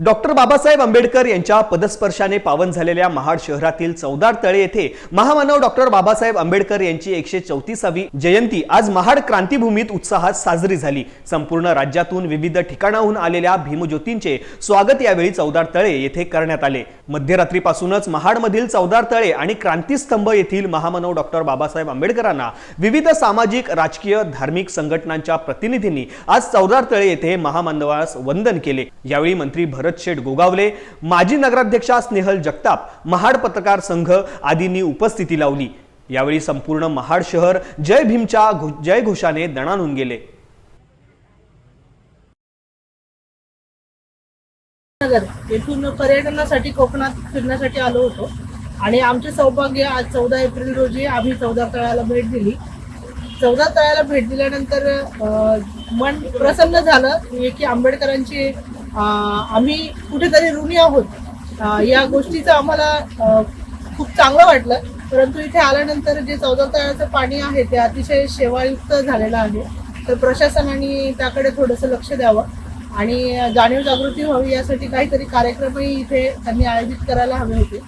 Doctor Babasaheb Ambedkar यांच्या पदस्पर्शाने पावन झालेल्या महाड शहरातील चौदार तळे येथे महामानव डॉक्टर बाबासाहेब आंबेडकर यांची एकशे चौतीसावी जयंती आज महाड क्रांतीभूमीत उत्साहात साजरी झाली. संपूर्ण राज्यातून विविध ठिकाणाहून आलेल्या भीमज्योतींचे स्वागत यावेळी चौदार तळे येथे करण्यात आले. मध्यरात्रीपासूनच महाडमधील चौदार तळे आणि क्रांतीस्तंभ येथील महामानव डॉक्टर बाबासाहेब आंबेडकरांना विविध सामाजिक राजकीय धार्मिक संघटनांच्या प्रतिनिधींनी आज चौदार तळे येथे महामानवास वंदन केले. यावेळी मंत्री भरत शेठ गोगावले माजी नगराध्यक्षा स्नेहल जगताप महाड पत्रकार संघ आदींनी उपस्थिती लावली. यावेळी संपूर्ण महाड शहर जय भीमच्या घो- जयघोषाने दणानून गेले. नगर येथून पर्यटनासाठी कोकणात फिरण्यासाठी आलो होतो. आणि आमचे सौभाग्य आज चौदा एप्रिल रोजी आम्ही चौदा तळ्याला भेट दिली. चौदा तळ्याला भेट दिल्यानंतर अं, मन प्रसन्न झालं की आंबेडकरांची आम्ही कुठेतरी ऋणी आहोत. या गोष्टीचं आम्हाला खूप चांगलं वाटलं. परंतु इथे आल्यानंतर जे चौदा तळाचं पाणी आहे ते अतिशय शेवायुक्त झालेलं आहे. तर प्रशासनाने त्याकडे थोडंसं लक्ष द्यावं आणि जाणीव जागृती व्हावी यासाठी काहीतरी कार्यक्रमही इथे त्यांनी आयोजित करायला हवे होते.